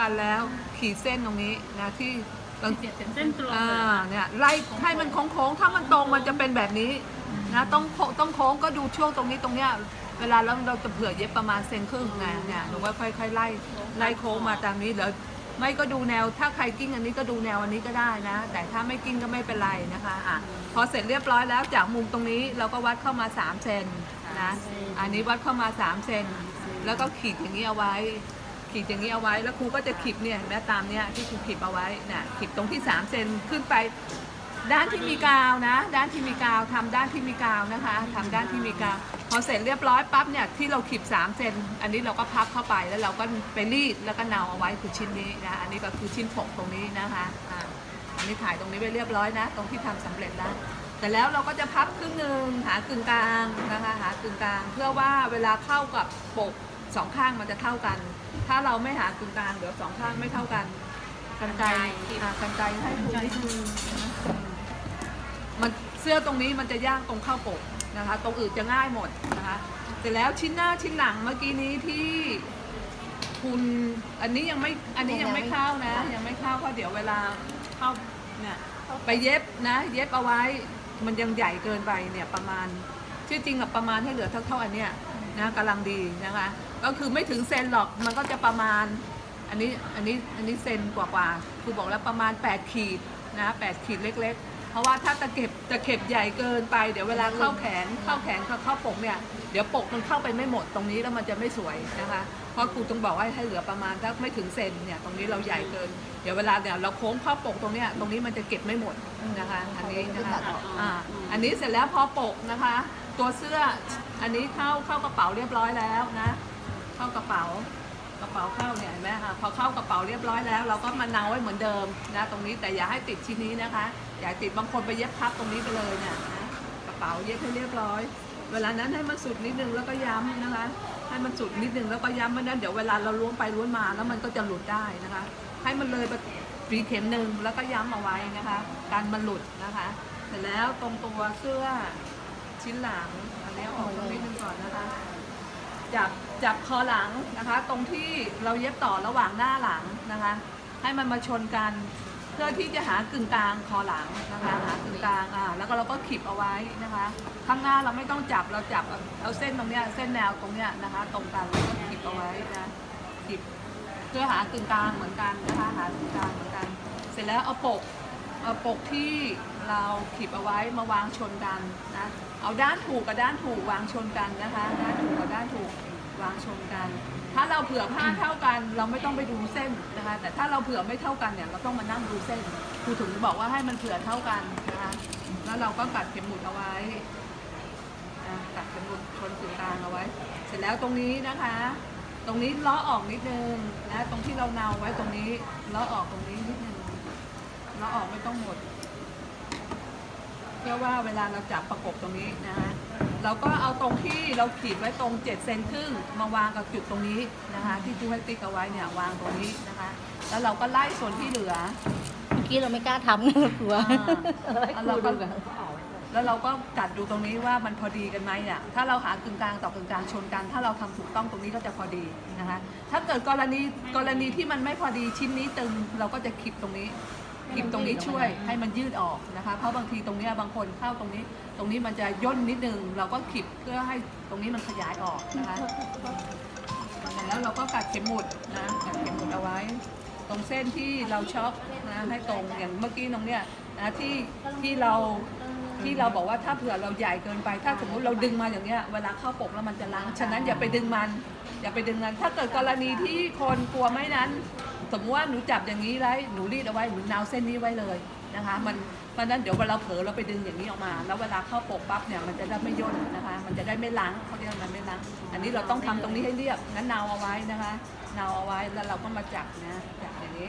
กันแล้ว ขีดเส้นตรงนี้นะที่บางเสียบเป็นเส้นตรงอ่าเลยเนี่ยไล่ให้มันโค้งๆถ้ามันตรงมันจะเป็นแบบนี้นะต้องโค้งต้องโค้งก็ดูช่วงตรงนี้ตรงเนี้ยเวลาเราเราจะเผื่อเย็บประมาณเซนครึ่งไงเนี่ยหนูว่าค่อยๆไล่ไล่โค้งมาตามนี้แล้วไม่ก็ดูแนวถ้าใครกิ้งอันนี้ก็ดูแนวอันนี้ก็ได้นะ แต่ถ้าไม่กิ้งก็ไม่เป็นไรนะคะอะพอเสร็จเรียบร้อยแล้วจากมุมตรงนี้เราก็วัดเข้ามา3เซนนะอันนี้วัดเข้ามา3เซนแล้วก็ขีดอย่างนี้เอาไว้ ขีดอย่างนี้เอาไว้ แล้วครูก็จะขีดเนี่ยเห็นไหมตามเนี้ยที่ครูขีดเอาไว้น่ะขีดตรงที่3เซนขึ้นไป ด้านที่มีกาวนะ ด้านที่มีกาวทำด้านที่มีกาวนะคะทำด้านที่มีกาว พอเสร็จเรียบร้อยปั๊บเนี่ยที่เราขีด3เซนอันนี้เราก็พับเข้าไปแล้วเราก็ไปรีดแล้วก็เนาเอาไว้คือชิ้นนี้นะอันนี้ก็คือชิ้นผกตรงนี้นะคะอ่าอันนี้ถ่ายตรงนี้ไปเรียบร้อยนะ ตรงที่ทำสำเร็จแล้วแต่แล้วเราก็จะพับครึ่งหนึ่งหากึ่งกลางนะคะหากึ่งกลาง เพื่อว่าเวลาเข้ากับปกสองข้างมันจะเท่ากัน ถ้าเราไม่หากึ่งกลางเดี๋ยวสองข้างไม่เท่ากันกันไกรอ่ากันไกรให้ครูนิดนึงมันเสื้อตรงนี้มันจะยากตรงเข้าปกนะคะ ตรงอื่นจะง่ายหมดนะคะเสร็จแล้วชิ้นหน้าชิ้นหลังเมื่อกี้นี้ที่คุณอันนี้ยังไม่อันนี้ยังไม่เข้านะ ยังไม่เข้าเพราะเดี๋ยวเวลาเข้าเนี่ยไปเย็บนะ เย็บเอาไว้มันยังใหญ่เกินไปเนี่ยประมาณชื่อจริงกับประมาณให้เหลือเท่าเท่าอันเนี้ยนะกำลังดีนะคะ ก็คือไม่ถึงเซนหรอกมันก็จะประมาณ อันนี้อันนี้อันนี้เซนกว่ากว่าคือบอกแล้วประมาณ 8 ขีดนะ8ขีดเล็ก ๆ เพราะว่าถ้าตะเข็บตะเข็บใหญ่เกินไปเดี๋ยวเวลาเข้าแขนเข้าแขนเข้าเข้าปกเนี่ยเดี๋ยวปกมันเข้าไปไม่หมดตรงนี้แล้วมันจะไม่สวยนะคะเพราะครูต้องบอกว่าให้เหลือประมาณถ้าไม่ถึงเซนเนี่ยตรงนี้เราใหญ่เกิน เดี๋ยวเวลาเนี่ยเราโค้งเข้าปกตรงเนี้ยตรงนี้มันจะเก็บไม่หมดนะคะอันนี้นะคะอ่าอันนี้เสร็จแล้วพอปกนะคะ ตัวเสื้ออันนี้เข้าเข้ากระเป๋าเรียบร้อยแล้วนะ เข้ากระเป๋ากระเป๋าเข้าเนี่ยเห็นไหมคะพอเข้ากระเป๋าเรียบร้อยแล้ว เราก็มาเนาไว้เหมือนเดิมนะตรงนี้แต่อย่าให้ติดชิ้นนี้นะคะ อย่าติดบางคนไปเย็บพับตรงนี้ไปเลยเนี่ยนะกระเป๋าเย็บให้เรียบร้อย เวลานั้นให้มันสุดนิดนึงแล้วก็ย้ำนะคะ ให้มันสุดนิดนึงแล้วก็ย้ำมันนั้นเดี๋ยวเวลาเราล้วงไปล้วงมาแล้วมันก็จะหลุดได้นะคะ ให้มันเลยไปปีเข็มหนึ่งแล้วก็ย้ำเอาไว้นะคะ การมันหลุดนะคะเสร็จแล้วตรงตัวเสื้อชิ้นหลังอันนี้ออกตรงนิดนึงก่อนนะคะ จับจับคอหลังนะคะ ตรงที่เราเย็บต่อระหว่างหน้าหลังนะคะ ให้มันมาชนกันเพื่อที่จะหากึ่งกลางคอหลังนะคะหากึ่งกลางอ่าแล้วก็เราก็ขีบเอาไว้นะคะ ข้างหน้าเราไม่ต้องจับเราจับเอาเส้นตรงเนี้ยเส้นแนวตรงเนี้ยนะคะ ตรงกันแล้วก็ขีบเอาไว้นะขีบเพื่อหากึ่งกลางเหมือนกันนะคะหากึ่งกลางเหมือนกัน เสร็จแล้วเอาปก เอาปกที่เราขีบเอาไว้มาวางชนกันนะเอาด้านถูกกับด้านถูกวางชนกันนะคะด้านถูกกับด้านถูกวางชนกัน ถ้าเราเผื่อผ้าเท่ากัน เราไม่ต้องไปดูเส้นนะคะ แต่ถ้าเราเผื่อไม่เท่ากันเนี่ยเราต้องมานั่งดูเส้นครูถึงบอกว่าให้มันเผื่อเท่ากันนะคะแล้วเราก็กัดเข็มหมุดเอาไว้กัดเข็มหมุดชนกึ่งกลางเอาไว้ เสร็จแล้วตรงนี้นะคะ ตรงนี้ล้อออกนิดนึงนะตรงที่เราเนาไว้ตรงนี้ล้อออกตรงนี้นิดนึง ล้อออกไม่ต้องหมดเพื่อว่าเวลาเราจับประกบตรงนี้นะคะเราก็เอาตรงที่เราขีดไว้ตรง7เซนครึ่งมาวางกับจุดตรงนี้นะคะ ที่จูให้ติ๊กเอาไว้เนี่ยวางตรงนี้นะคะ แล้วเราก็ไล่ส่วนที่เหลือเมื่อกี้เราไม่กล้าทำนะกลัวอ่าเราให้ครูดูกันแล้วเราก็กัดดูตรงนี้ว่ามันพอดีกันไหมอะถ้าเราหากึ่งกลางต่อกึ่งกลางชนกัน ถ้าเราทำถูกต้องตรงนี้ก็จะพอดีนะคะ ถ้าเกิดกรณีกรณีที่มันไม่พอดีชิ้นนี้ตึงเราก็จะขีดตรงนี้ ขีดตรงนี้ช่วยให้มันยืดออกนะคะ เพราะบางทีตรงเนี้ยบางคนเข้าตรงนี้ ตรงนี้มันจะย่นนิดนึง เราก็ขีดเพื่อให้ตรงนี้มันขยายออกนะคะ แล้วเราก็กัดเข็มหมุดนะกัดเข็มหมุดเอาไว้ ตรงเส้นที่เราช็อปนะให้ตรงอย่างเมื่อกี้ตรงเนี้ยนะที่ที่เราที่เราบอกว่าถ้าเผื่อเราใหญ่เกินไป ถ้าสมมติเราดึงมาอย่างเงี้ยเวลาเข้าปกแล้วมันจะล้าง ฉะนั้นอย่าไปดึงมัน อย่าไปดึงมัน ถ้าเกิดกรณีที่คนกลัวไม่นั้น สมมติว่าหนูจับอย่างนี้ไว้หนูรีดเอาไว้หนูนาวเส้นนี้ไว้เลยนะคะ มันเพราะนั้นเดี๋ยวเวลาเผลอเราไปดึงอย่างนี้ออกมา แล้วเวลาเข้าปกปั๊บเนี่ยมันจะได้ไม่ย่นนะคะ มันจะได้ไม่ล้างเขาเรียกมันไม่ล้างอันนี้เราต้องทำตรงนี้ให้เรียบงั้นนาวเอาไว้นะคะนาวเอาไว้แล้วเราก็มาจับนะจับอย่างนี้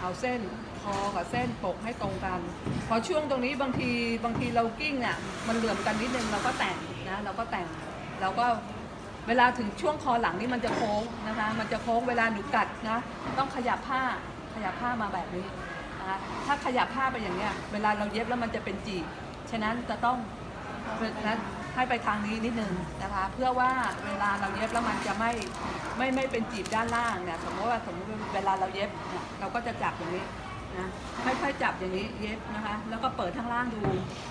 เอาเส้นคอกับเส้นปกให้ตรงกัน พอช่วงตรงนี้บางทีบางทีเรากิ้งอะมันเหลื่อมกันนิดนึงเราก็แต่งนะเราก็แต่งเราก็ เวลาถึงช่วงคอหลังนี่มันจะโค้งนะคะ มันจะโค้งเวลาหนูกัดนะ ต้องขยับผ้าขยับผ้ามาแบบนี้นะคะถ้าขยับผ้าไปอย่างเนี้ย เวลาเราเย็บแล้วมันจะเป็นจีบฉะนั้นจะต้องนะให้ไปทางนี้นิดนึงนะคะ เพื่อว่าเวลาเราเย็บแล้วมันจะไม่ไม่ไม่เป็นจีบด้านล่างเนี่ยสมมติว่าสมมติเวลาเราเย็บเนี่ยเราก็จะจับอย่างนี้นะค่อยๆจับอย่างนี้เย็บนะคะ แล้วก็เปิดข้างล่างดู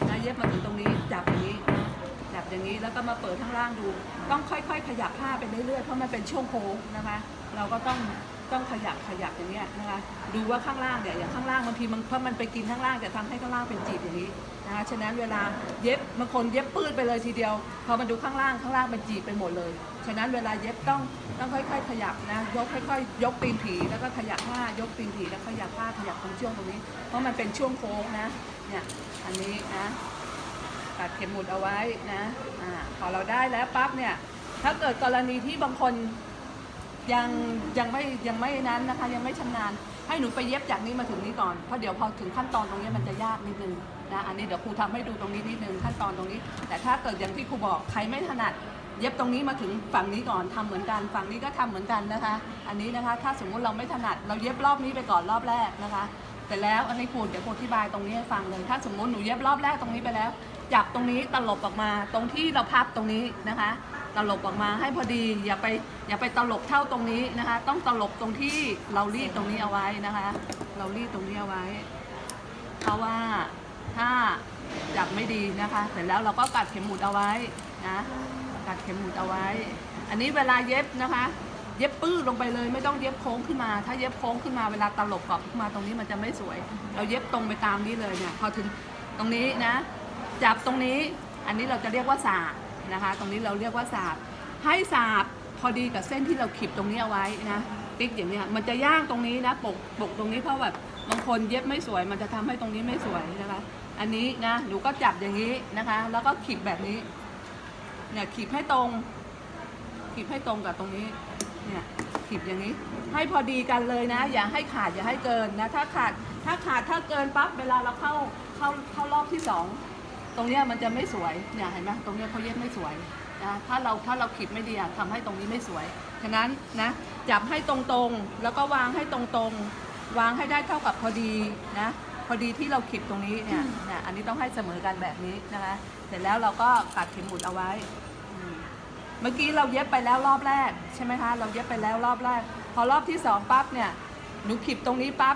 นะเย็บมาถึงตรงนี้จับอย่างนี้นะ อย่างนี้แล้วก็มาเปิดข้างล่างดู ต้องค่อยๆ ขยับผ้าไปเรื่อยๆเพราะมันเป็นช่วงโค้งนะคะ เราก็ต้องต้องขยับขยับอย่างเนี้ยนะคะดูว่าข้างล่างเนี่ยอย่างข้างล่างบางทีมันเพราะมันไปกินข้างล่างจะทำให้ข้างล่างเป็นจีบอย่างนี้นะคะฉะนั้นเวลาเย็บบางคนเย็บปื้ดไปเลยทีเดียวพอมาดูข้างล่างข้างล่างเป็นจีบไปหมดเลย ฉะนั้นเวลาเย็บต้องต้องค่อยๆ ขยับนะยกค่อยๆ ยกตีนผีแล้วก็ขยับผ้ายกตีนผีแล้วขยับผ้าขยับตรงช่วงตรงนี้ เพราะมันเป็นช่วงโค้งนะเนี่ยอันนี้นะัดเข็มหมุดเอาไว้นะอ่าพอเราได้แล้วปั๊บเนี่ยถ้าเกิดกรณีที่บางคนยังยังไม่ยังไม่นั้นนะคะ ยังไม่ชำนาญ ให้หนูไปเย็บจากนี้มาถึงนี้ก่อนเพราะเดี๋ยวพอถึงขั้นตอนตรงนี้มันจะยากนิดนึงนะอันนี้เดี๋ยวครูทำให้ดูตรงนี้นิดนึงขั้นตอนตรงนี้ แต่ถ้าเกิดอย่างที่ครูบอกใครไม่ถนัด เย็บตรงนี้มาถึงฝั่งนี้ก่อนทำเหมือนกัน ฝั่งนี้ก็ทำเหมือนกันนะคะ อันนี้นะคะ ถ้าสมมุติเราไม่ถนัด เราเย็บรอบนี้ไปก่อนรอบแรกนะคะแต่แล้วอันนี้ครูเดี๋ยวครูอธิบายตรงนี้ให้ฟังเลยถ้าสมมุติหนูเย็บรอบแรกตรงนี้ไปแล้ว จับตรงนี้ตลบออกมา ตรงที่เราพับตรงนี้นะคะ ตลบออกมาให้พอดีอย่าไปอย่าไปตลบเท่าตรงนี้นะคะ ต้องตลบตรงที่เรารีดตรงนี้เอาไว้นะคะ เรารีดตรงนี้เอาไว้ เพราะว่าถ้าจับไม่ดีนะคะ เสร็จแล้วเราก็กัดเข็มหมุดเอาไว้นะกัดเข็มหมุดเอาไว้ อันนี้เวลาเย็บนะคะ เย็บปื้ดลงไปเลยไม่ต้องเย็บโค้งขึ้นมา ถ้าเย็บโค้งขึ้นมาเวลาตลบกรอบขึ้นมาตรงนี้มันจะไม่สวย เราเย็บตรงไปตามนี้เลยเนี่ยพอถึงตรงนี้นะ จับตรงนี้ อันนี้เราจะเรียกว่าสาบนะคะ ตรงนี้เราเรียกว่าสาบ ให้สาบพอดีกับเส้นที่เราขีดตรงนี้เอาไว้นะติ๊กอย่างเนี้ยมันจะย่างตรงนี้นะปกปกตรงนี้เพราะแบบบางคนเย็บไม่สวย มันจะทำให้ตรงนี้ไม่สวยนะคะ อันนี้นะหนูก็จับอย่างนี้นะคะ แล้วก็ขีดแบบนี้เนี่ยขีดให้ตรงขีดให้ตรงกับตรงนี้เนี่ยขีดอย่างนี้ ให้พอดีกันเลยนะ อย่าให้ขาดอย่าให้เกินนะถ้าขาดถ้าขาดถ้าเกินปั๊บเวลาเราเข้าเข้าเข้ารอบที่สอง ตรงเนี้ยมันจะไม่สวยเนี่ยเห็นไหมตรงเนี้ยเขาเย็บไม่สวยนะถ้าเราถ้าเราขีดไม่ดีอะทำให้ตรงนี้ไม่สวยฉะนั้นนะจับให้ตรงๆ แล้วก็วางให้ตรงๆ วางให้ได้เท่ากับพอดีนะพอดีที่เราขีดตรงนี้เนี่ยเนี่ยอันนี้ต้องให้เสมอกันแบบนี้นะคะเสร็จแล้วเราก็กัดเข็มหมุดเอาไว้ เมื่อกี้เราเย็บไปแล้วรอบแรกใช่ไหมคะ เราเย็บไปแล้วรอบแรก พอรอบที่สองปั๊บเนี่ยหนูขีดตรงนี้ปั๊บ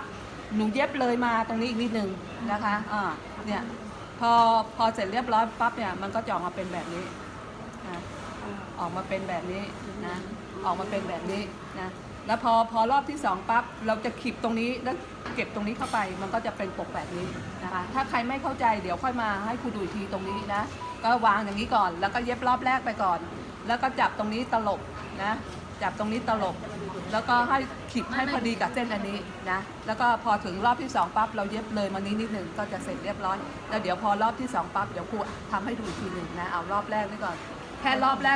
หนูเย็บเลยมาตรงนี้อีกนิดนึงนะคะอ่าเนี่ย พอพอเสร็จเรียบร้อยปั๊บเนี่ยมันก็จะออกมาเป็นแบบนี้นะออกมาเป็นแบบนี้นะออกมาเป็นแบบนี้นะแล้วพอพอรอบที่สองปั๊บเราจะขีดตรงนี้แล้วเก็บตรงนี้เข้าไป มันก็จะเป็นปกแบบนี้นะคะถ้าใครไม่เข้าใจเดี๋ยวค่อยมาให้ครูดูอีกทีตรงนี้นะก็วางอย่างนี้ก่อน แล้วก็เย็บรอบแรกไปก่อน แล้วก็จับตรงนี้ตลบนะจับตรงนี้ตลบ แล้วก็ให้ขีดให้พอดีกับเส้นอันนี้นะ แล้วก็พอถึงรอบที่สองปั๊บเราเย็บเลยมานี้นิดหนึ่งก็จะเสร็จเรียบร้อย แล้วเดี๋ยวพอรอบที่สองปั๊บเดี๋ยวครูทำให้ดูอีกทีหนึ่งนะ เอารอบแรกนี่ก่อน แค่รอบแรก